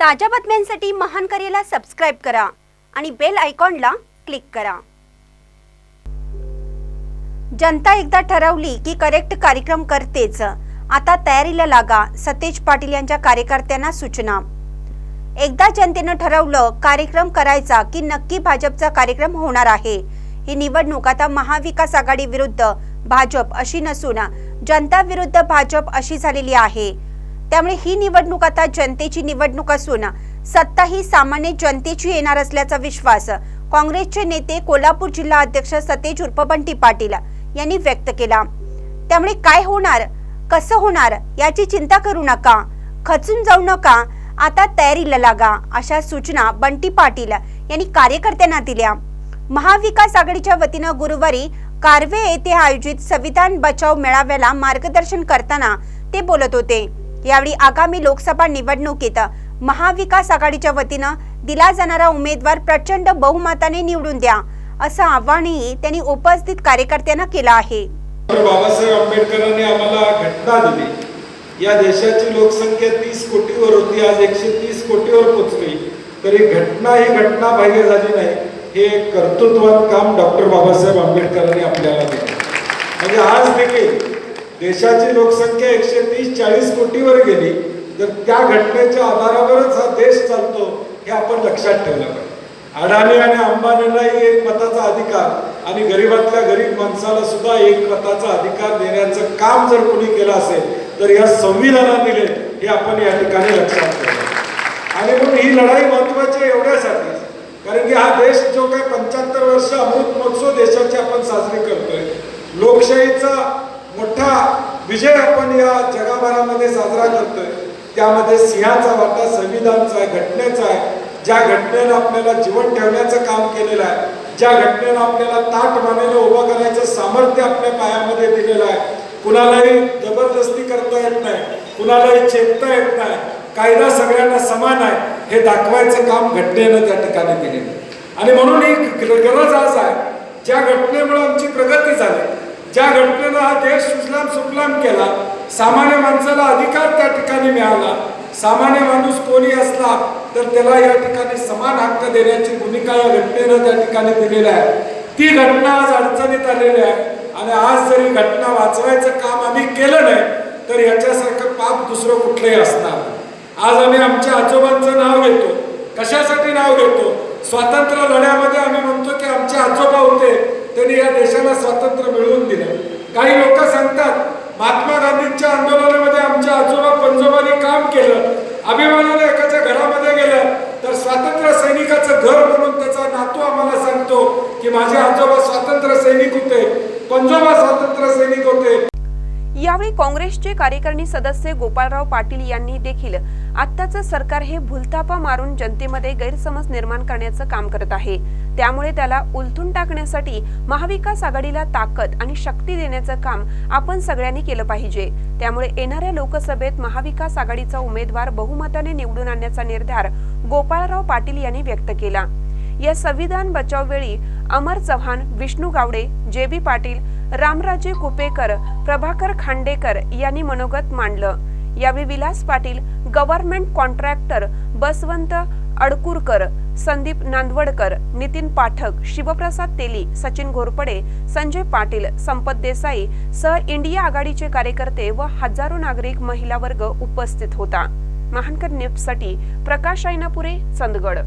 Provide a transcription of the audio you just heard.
ताज्या बातम्यांसाठी महान करेला सबस्क्राईब करा आणि बेल आयकॉनला क्लिक करा. जनता एकदा ठरवली की करेक्ट कार्यक्रम करतेच. आता तयारीला लागा सतेज पाटील यांच्या कार्यकर्त्यांना सूचना. एकदा जनतेनं ठरवलं कार्यक्रम करायचा की नक्की भाजपचा कार्यक्रम होणार आहे. ही निवडणूक आता महाविकास आघाडी विरुद्ध भाजप अशी नसून जनता विरुद्ध भाजप अशी झालेली आहे. त्यामुळे ही निवडणूक आता जनतेची निवडणूक असून सत्ता ही सामान्य जनतेची येणार असल्याचा विश्वास काँग्रेसचे नेते कोल्हापूर जिल्हा अध्यक्ष सतेज उर्फ बंटी पाटील यांनी व्यक्त केला. त्यामुळे काय होणार कसं होणार याची चिंता करू नका खचून जाऊ नका आता तयारीला लागा अशा सूचना बंटी पाटील यांनी कार्यकर्त्यांना दिल्या. महाविकास आघाडीच्या वतीनं गुरुवारी कार्वे येथे आयोजित संविधान बचाव मेळाव्याला मार्गदर्शन करताना ते बोलत होते. यावेळी आगामी लोकसभा निवडणुकीत महाविकास आघाडीच्या वतीनं दिला जाणारा उमेदवार प्रचंड बहुमताने निवडून द्या असं आव्हानही त्यांनी उपस्थित कार्यकर्त्यांना केलं आहे. बाबासाहेब आंबेडकरांनी आम्हाला घटना दिली. या देशाची लोकसंख्या तीस कोटीवर होती आज एकशे तीस कोटीवर पोचली. तरी घटना ही घटना बाह्य झाली नाही हे कर्तृत्वात काम डॉक्टर बाबासाहेब आंबेडकरांनी आपल्याला दिलं. म्हणजे आज देखील देशाची लोकसंख्या एकशे तीस चाळीस कोटीवर गेली तर त्या घटनेच्या आधारावरच हा देश चालतो हे आपण लक्षात ठेवलं पाहिजे. अडाणी आणि अंबानीलाही एक मताचा अधिकार आणि गरीबातल्या गरीब माणसाला सुद्धा एक मताचा अधिकार देण्याचं काम जर कोणी केलं असेल तर या संविधानात दिले हे आपण या ठिकाणी लक्षात ठेवलं आणि म्हणून ही लढाई महत्वाची आहे एवढ्यासाठी कारण की हा देश जो काही पंच्याहत्तर वर्ष अमृत महोत्सव देशाची आपण साजरी करतोय लोकशाहीचा मोठा विजय आपण या जगाभरामध्ये साजरा करतोय. त्यामध्ये सिंहाचा वाटा संविधानचा आहे घटनेचा आहे. ज्या घटनेनं आपल्याला जीवन ठेवण्याचं काम केलेलं आहे ज्या घटनेनं आपल्याला ताट मानेनं उभं करायचं सामर्थ्य आपल्या पायामध्ये दिलेलं आहे कुणालाही जबरदस्ती करता येत नाही कुणालाही चेपता येत नाही कायदा सगळ्यांना समान आहे हे दाखवायचं काम घटनेनं त्या ठिकाणी दिलेलं आहे. आणि म्हणून ही गरज आज आहे ज्या घटनेमुळे आमची प्रगती झाली ज्या घटनेनं हा देश सुजलाम सुफलाम केला सामान्य माणसाला अधिकार त्या ठिकाणी मिळाला. सामान्य माणूस कोणी असला तर त्याला या ठिकाणी समान हक्क देण्याची भूमिका या घटनेनं त्या ठिकाणी दिलेली आहे. ती घटना आज अडचणीत आलेली आहे. आणि आज जरी घटना वाचवायचं काम आम्ही केलं नाही तर याच्यासारखं पाप दुसरं कुठलंही असणार आज आम्ही आमच्या आजोबांचं नाव घेतो. कशासाठी नाव घेतो? स्वातंत्र्य लढ्यामध्ये आम्ही म्हणतो की आमचे आजोबा होते त्यांनी या देशाला स्वातंत्र्य मिळवून दिलं काही लोक सांगतात महात्मा गांधींच्या आंदोलनामध्ये आमच्या आजोबा पंजोबांनी काम केलं अभिमानाने एकाच्या घरामध्ये गेलं तर स्वातंत्र्य सैनिकाचं घर म्हणून त्याचा नातू आम्हाला सांगतो की माझे आजोबा स्वातंत्र्य सैनिक होते पंजोबा स्वातंत्र्य सैनिक होते. यावेळी काँग्रेसचे कार्यकारिणी सदस्य गोपाळराव पाटील यांनी देखील आत्ताचं सरकार हे भूलथापा मारून जनतेमध्ये गैरसमज निर्माण करण्याचं काम करत आहे. त्यामुळे त्याला उलथून टाकण्यासाठी महाविकास आघाडीला ताकद आणि शक्ती देण्याचं काम आपण सगळ्यांनी केलं पाहिजे. त्यामुळे येणाऱ्या लोकसभेत महाविकास आघाडीचा उमेदवार बहुमताने निवडून आणण्याचा निर्धार गोपाळराव पाटील यांनी व्यक्त केला. या संविधान बचाव वेळी अमर चव्हाण विष्णू गावडे जे बी पाटील रामराजे कुपेकर प्रभाकर खांडेकर यांनी मनोगत मांडलं. यावेळी विलास पाटील गव्हर्नमेंट कॉन्ट्रॅक्टर बसवंत अडकुरकर संदीप नांदवडकर नितीन पाठक शिवप्रसाद तेली सचिन घोरपडे संजय पाटील संपत देसाई सह इंडिया आघाडीचे कार्यकर्ते व हजारो नागरिक महिला वर्ग उपस्थित होता. महानकर न्यूजसाठी प्रकाश ऐनापुरे चंदगड.